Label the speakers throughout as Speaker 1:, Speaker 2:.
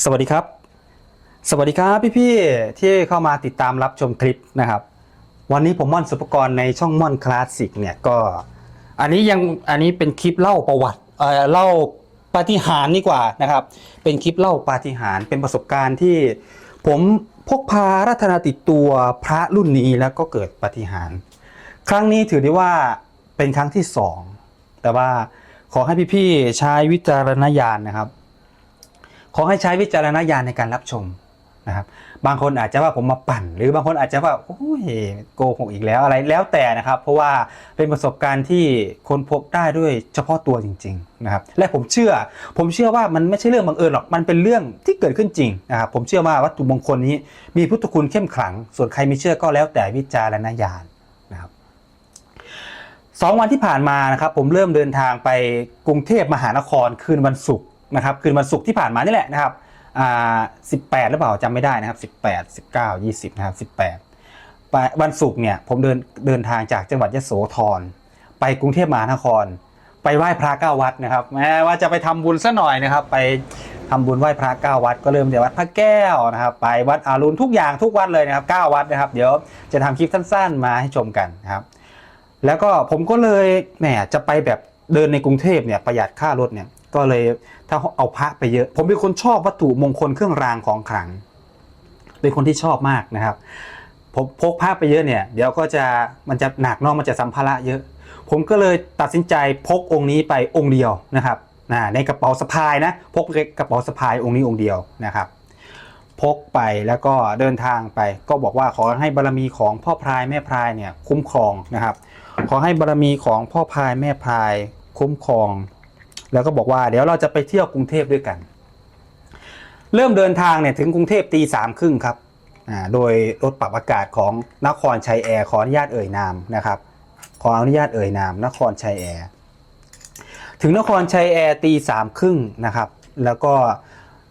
Speaker 1: สวัสดีครับ สวัสดีครับพี่ๆที่เข้ามาติดตามรับชมคลิปนะครับ วันนี้ผมม่อนสุปกรณ์ในช่องม่อนคลาสสิกเนี่ยก็ อันนี้ยังอันนี้เป็นคลิปเล่าประวัติเอ่อเล่าปาฏิหาริย์ดีกว่านะครับ เป็นคลิปเล่าปาฏิหาริย์เป็นประสบการณ์ที่ ผมพกพารัตนาติดตัวพระรุ่นนี้แล้วก็เกิดปาฏิหาริย์ครั้งนี้ถือได้ว่าเป็นครั้งที่สองแต่ว่าขอให้พี่ๆใช้วิจารณญาณนะครับ ขอให้ใช้วิจารณญาณในการรับชมนะครับ บางคนอาจจะว่าผมมาปั่น หรือบางคนอาจจะว่าโอ้ยโกหกอีกแล้วอะไรแล้วแต่นะครับ เพราะว่าเป็นประสบการณ์ที่คนพบได้ด้วยเฉพาะตัวจริง ๆนะครับ และผมเชื่อ ผมเชื่อว่ามันไม่ใช่เรื่องบังเอิญหรอกมันเป็นเรื่องที่เกิดขึ้นจริงนะครับผมเชื่อว่าวัตถุมงคลนี้ มีพุทธคุณเข้มขลัง ส่วนใครไม่เชื่อก็แล้วแต่วิจารณญาณนะครับสองวันที่ผ่านมานะครับผมเริ่มเดินทางไปกรุงเทพมหานครคืนวันศุกร์ นะครับคืนวันศุกร์ที่ผ่านมานี่แหละนะครับอ่า18หรือเปล่าจำไม่ได้นะครับ18 19 20นะครับ18ไปวันศุกร์เนี่ยผมเดินเดินทางจากจังหวัดยโสธรไปกรุงเทพมหานคร ไปไหว้พระเก้าวัดนะครับแม้ว่าจะไปทำบุญซะหน่อยนะครับ ไปทำบุญไหว้พระเก้าวัด ก็เริ่มจากวัดพระแก้วนะครับไปวัดอารุณทุกอย่างทุกวัดเลยนะครับเก้าวัดนะครับ เดี๋ยวจะทำคลิปสั้นๆมาให้ชมกันนะครับแล้วก็ผมก็เลยแหมจะไปแบบเดินในกรุงเทพเนี่ยประหยัดค่ารถเนี่ย ก็เลยถ้าเอาพระไปเยอะ ผมเป็นคนชอบวัตถุมงคลเครื่องรางของขลัง เป็นคนที่ชอบมากนะครับผมพกพระไปเยอะเนี่ย เดี๋ยวก็จะมันจะหนักนอกมันจะสัมภาระเยอะ ผมก็เลยตัดสินใจพกองค์นี้ไปองค์เดียวนะครับในกระเป๋าสะพายนะพกกระเป๋าสะพายองค์นี้องค์เดียวนะครับ พกไปแล้วก็เดินทางไป ก็บอกว่าขอให้บารมีของพ่อพรายแม่พรายเนี่ยคุ้มครองนะครับ ขอให้บารมีของพ่อพายแม่พายคุ้มครอง แล้วก็บอกว่าเดี๋ยวเราจะไปเที่ยวกรุงเทพด้วยกัน เริ่มเดินทางเนี่ยถึงกรุงเทพตีสามครึ่งครับอ่าโดยรถปรับอากาศของนครชัยแอร์ขออนุญาตเอ่ยนามนะครับ ขออนุญาตเอ่ยนาม นครชัยแอร์ถึงนครชัยแอร์ตีสามครึ่งนะครับ แล้วก็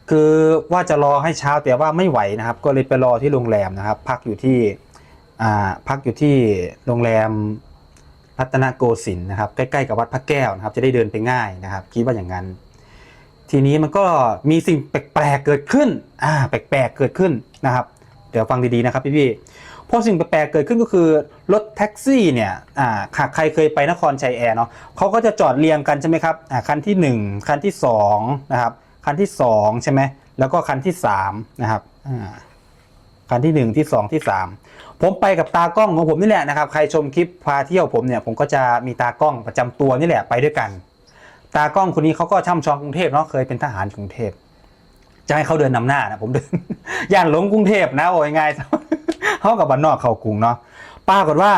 Speaker 1: คือว่าจะรอให้เช้าแต่ว่าไม่ไหวนะครับ ก็เลยไปรอที่โรงแรมนะครับ พักอยู่ที่อ่าพักอยู่ที่โรงแรม รัตนโกสินทร์นะครับใกล้ๆกับวัดพระแก้วนะครับจะได้เดินไปง่ายนะครับ คิดว่าอย่างนั้น ทีนี้มันก็มีสิ่งแปลกๆเกิดขึ้นอ่าแปลกๆเกิดขึ้นนะครับ เดี๋ยวฟังดีๆนะครับพี่ๆเพราะสิ่งแปลกๆเกิดขึ้นก็คือรถแท็กซี่เนี่ยอ่าหากใครเคยไปนครชัยแอร์เนาะเขาก็จะจอดเรียงกันใช่ไหมครับอ่าคันที่หนึ่งคันที่สองนะครับคันที่สองใช่ไหมแล้วก็คันที่สามนะครับอ่า คันที่หนึ่งที่สองที่สามผมไปกับตากล้องของผมนี่แหละนะครับ ใครชมคลิปพาเที่ยวผมเนี่ยผมก็จะมีตากล้องประจำตัวนี่แหละไปด้วยกัน ตากล้องคนนี้เขาก็ช่ำชองกรุงเทพเนาะเคยเป็นทหารกรุงเทพจะให้เขาเดินนำหน้านะผมเดินย่านหลงกรุงเทพนะโอ้ยง่ายเขากับบ้านนอกเขากรุงเนาะปรากฏว่า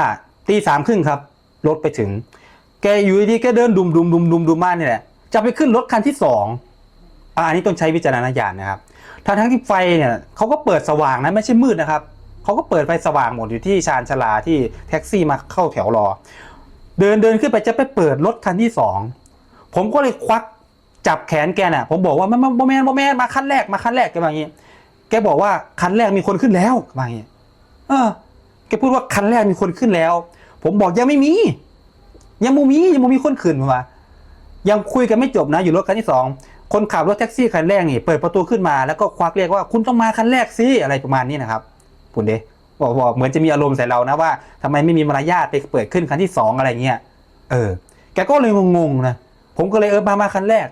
Speaker 1: ตีสามครึ่งครับรถไปถึง แกอยู่ดีแกเดินดุมดุมดุมดุมดุมมานี่แหละจะไปขึ้นรถคันที่สองอ่าอันนี้ต้องใช้วิจารณญาณนะครับ ทั้งทั้งที่ไฟเนี่ยเขาก็เปิดสว่างนะไม่ใช่มืดนะครับเขาก็เปิดไฟสว่างหมดอยู่ที่ชานชาลาที่แท็กซี่มาเข้าแถวรอ เดินเดินขึ้นไปจะไปเปิดรถคันที่สองผมก็เลยควักจับแขนแกน่ะ ผมบอกว่าไม่ไม่โมแมนโมแมนมาคันแรกมาคันแรกแกว่าอย่างงี้ แกบอกว่าคันแรกมีคนขึ้นแล้วว่าอย่างงี้เออแกพูดว่าคันแรกมีคนขึ้นแล้ว ผมบอกยังไม่มี ยังไม่มียังไม่มีคนขึ้นมายังคุยกันไม่จบนะ อยู่รถคันที่สอง คนขับรถแท็กซี่คันแรกนี่เปิดประตูขึ้นมาแล้วก็ควักเรียกว่าคุณต้องมาคันแรกสิอะไรประมาณนี้นะครับพูดเดบอกบอกเหมือนจะมีอารมณ์ใส่เรานะว่าทำไมไม่มีมารยาทไปเปิดขึ้นคันที่สองอะไรเงี้ยเออ แกก็เลยงงๆนะผมก็เลยเออมามาคันแรก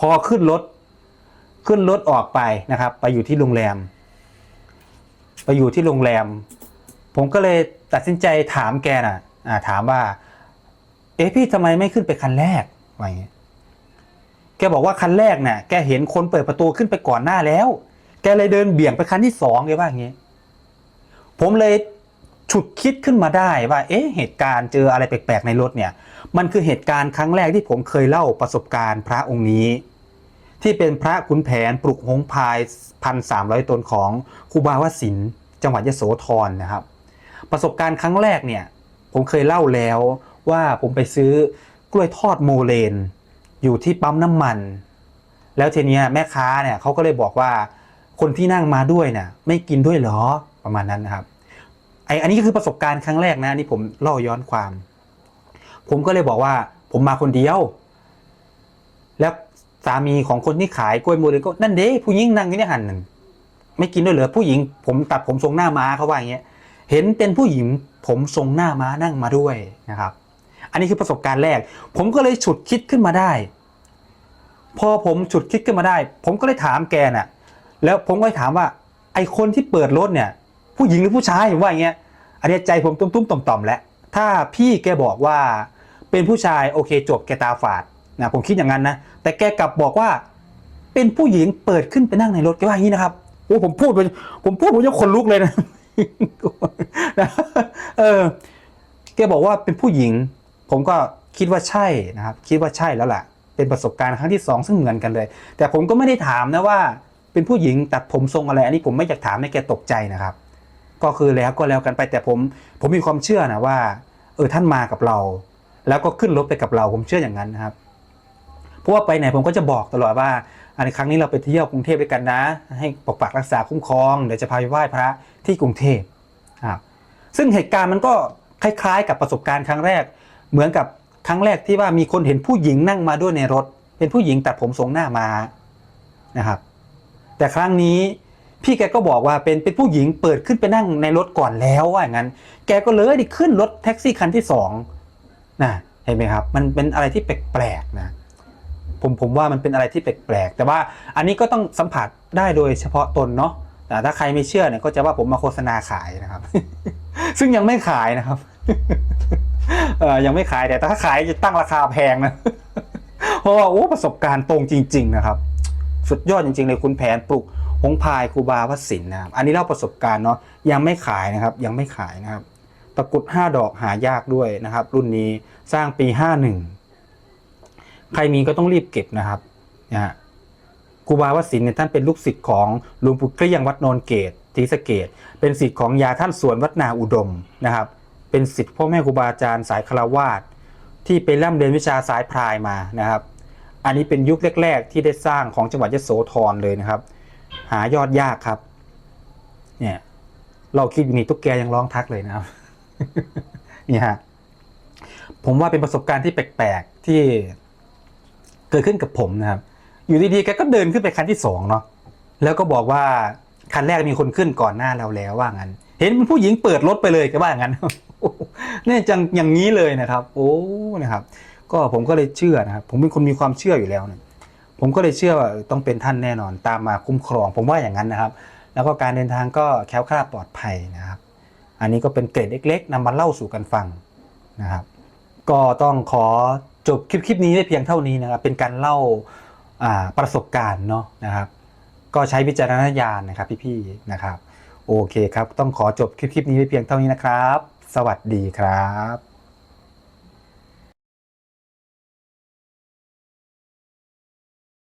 Speaker 1: พอขึ้นรถ ขึ้นรถออกไปนะครับ ไปอยู่ที่โรงแรม ไปอยู่ที่โรงแรม ผมก็เลยตัดสินใจถามแกน่ะอ่าถามว่า เอ๊ะพี่ทำไมไม่ขึ้นไปคันแรกอย่างเงี้ย แกบอกว่าคันแรกน่ะแกเห็นคนเปิดประตูขึ้นไปก่อนหน้าแล้ว แกเลยเดินเบี่ยงไปคันที่สองแกว่าอย่างงี้ ผมเลยฉุดคิดขึ้นมาได้ว่า เอ๊ะ เหตุการณ์เจออะไรแปลกๆในรถเนี่ย มันคือเหตุการณ์ครั้งแรกที่ผมเคยเล่าประสบการณ์พระองค์นี้ ที่เป็นพระขุนแผนปลุกหงพายพันสามร้อยตนของครูบาวสินจังหวัดยโสธรนะครับ ประสบการณ์ครั้งแรกเนี่ย ผมเคยเล่าแล้วว่าผมไปซื้อกล้วยทอดโมเลน อยู่ที่ปั๊มน้ำมัน แล้วทีนี้แม่ค้าเนี่ยเขาก็เลยบอกว่าคนที่นั่งมาด้วยเนี่ยไม่กินด้วยหรอประมาณนั้นนะครับไออันนี้ก็คือประสบการณ์ครั้งแรกนะนี่ผมเล่าย้อนความ ผมก็เลยบอกว่า ผมมาคนเดียว แล้วสามีของคนที่ขายกล้วยโมเดลก็นั่นเด้ผู้หญิงนั่งอยู่ในหันนั่นไม่กินด้วยเหรอผู้หญิง ผมตัดผมทรงหน้าม้าเขาว่าอย่างเงี้ยเห็นเป็นผู้หญิงผมทรงหน้าม้านั่งมาด้วยนะครับ อันนี้คือประสบการณ์แรก ผมก็เลยฉุดคิดขึ้นมาได้ พอผมฉุดคิดขึ้นมาได้ ผมก็เลยถามแกน่ะ แล้วผมก็เลยถามว่า ไอคนที่เปิดรถเนี่ย ผู้หญิงหรือผู้ชายผมว่าอย่างเงี้ย อันนี้ใจผมตุ้มๆต่อมๆแล้ว ถ้าพี่แกบอกว่าเป็นผู้ชายโอเคจบแกตาฝาดนะผมคิดอย่างนั้นนะ แต่แกกลับบอกว่า เป็นผู้หญิงเปิดขึ้นไปนั่งในรถแกว่าอย่างนี้นะครับโอ้ผมพูดไปผมพูดผมจะขนลุกเลยนะเออแกบอกว่าเป็นผู้หญิง ผมก็คิดว่าใช่นะครับ คิดว่าใช่แล้วแหละเป็นประสบการณ์ครั้งที่สองซึ่งเหมือนกันเลย แต่ผมก็ไม่ได้ถามนะว่า เป็นผู้หญิงตัดผมทรงอะไร อันนี้ผมไม่อยากถามให้แกตกใจนะครับ ก็คือแล้วก็แล้วกันไปแต่ผม ผมมีความเชื่อนะว่า เออท่านมากับเรา แล้วก็ขึ้นรถไปกับเราผมเชื่ออย่างนั้นนะครับเพราะว่าไปไหนผมก็จะบอกตลอดว่าอันครั้งนี้เราไปเที่ยวกรุงเทพด้วยกันนะ ให้ปกปักรักษาคุ้มครองเดี๋ยวจะพาไปไหว้พระที่กรุงเทพครับซึ่งเหตุการณ์มันก็คล้ายๆ กับประสบการณ์ครั้งแรก เหมือนกับครั้งแรกที่ว่ามีคนเห็นผู้หญิงนั่งมาด้วยในรถ เป็นผู้หญิงตัดผมทรงหน้ามานะครับ แต่ครั้งนี้พี่แกก็บอกว่าเป็นเป็นผู้หญิงเปิดขึ้นไปนั่งในรถก่อนแล้วว่าอย่างนั้น แกก็เลยได้ขึ้นรถแท็กซี่คันที่สองนะเห็นไหมครับ มันเป็นอะไรที่แปลกๆนะผมผมว่ามันเป็นอะไรที่แปลกๆแต่ว่าอันนี้ก็ต้องสัมผัสได้โดยเฉพาะตนเนาะแต่ถ้าใครไม่เชื่อเนี่ยก็จะว่าผมมาโฆษณาขายนะครับ ซึ่งยังไม่ขายนะครับ เออยังไม่ขายแต่ถ้าขายจะตั้งราคาแพงนะ เพราะว่าโอ้ประสบการณ์ตรงจริง ๆ นะครับ สุดยอดจริง ๆ เลยคุณแผนปลุกหงพายครูบาวสินนะครับอันนี้เล่าประสบการณ์เนาะยังไม่ขายนะครับ ยังไม่ขายนะครับ ตะกุด5ดอกหายากด้วยนะครับ รุ่นนี้สร้างปี 51 ใครมีก็ต้องรีบเก็บนะครับนะฮะครูบาวสินเนี่ยท่านเป็นลูกศิษย์ของหลวงปู่เกลี้ยงวัดนนเกตศรีสเกต เป็นศิษย์ของยาท่านสวนวัดนาอุดมนะครับ เป็นศิษย์พ่อแม่ครูบาอาจารย์สายคารวาสที่ไปร่ำเรียนวิชาสายพรายมานะครับ อันนี้เป็นยุคแรก ๆ ที่ได้สร้างของจังหวัดยโสธรเลยนะครับ หายอดยากครับ เนี่ย เราคิดอยู่นี่ตุ๊กแกยังร้องทักเลยนะครับนี่ฮะผมว่าเป็นประสบการณ์ที่แปลกๆที่เกิดขึ้นกับผมนะครับ อยู่ดีๆแกก็เดินขึ้นไปคันที่สองเนาะแล้วก็บอกว่าคันแรกมีคนขึ้นก่อนหน้าเราแล้วว่างั้น เห็นเป็นผู้หญิงเปิดรถไปเลยก็ว่างั้น เนี่ยจังอย่างนี้เลยนะครับ โอ้นะครับ ก็ผมก็เลยเชื่อนะครับ ผมเป็นคนมีความเชื่ออยู่แล้วเนี่ยผมก็เลยเชื่อว่าต้องเป็นท่านแน่นอน ตามมาคุ้มครอง ผมว่าอย่างนั้นนะครับ แล้วก็การเดินทางก็แคล้วคลาดปลอดภัยนะครับ อันนี้ก็เป็นเกร็ดเล็ก ๆนำมาเล่าสู่กันฟังนะครับ ก็ต้องขอจบคลิปคลิปนี้ไว้เพียงเท่านี้นะครับ เป็นการเล่าาประสบการณ์เนาะนะครับ ก็ใช้วิจารณญาณนะครับพี่ๆนะครับ โอเคครับ ต้องขอจบคลิปคลิปนี้ไว้เพียงเท่านี้นะครับ สวัสดีครับ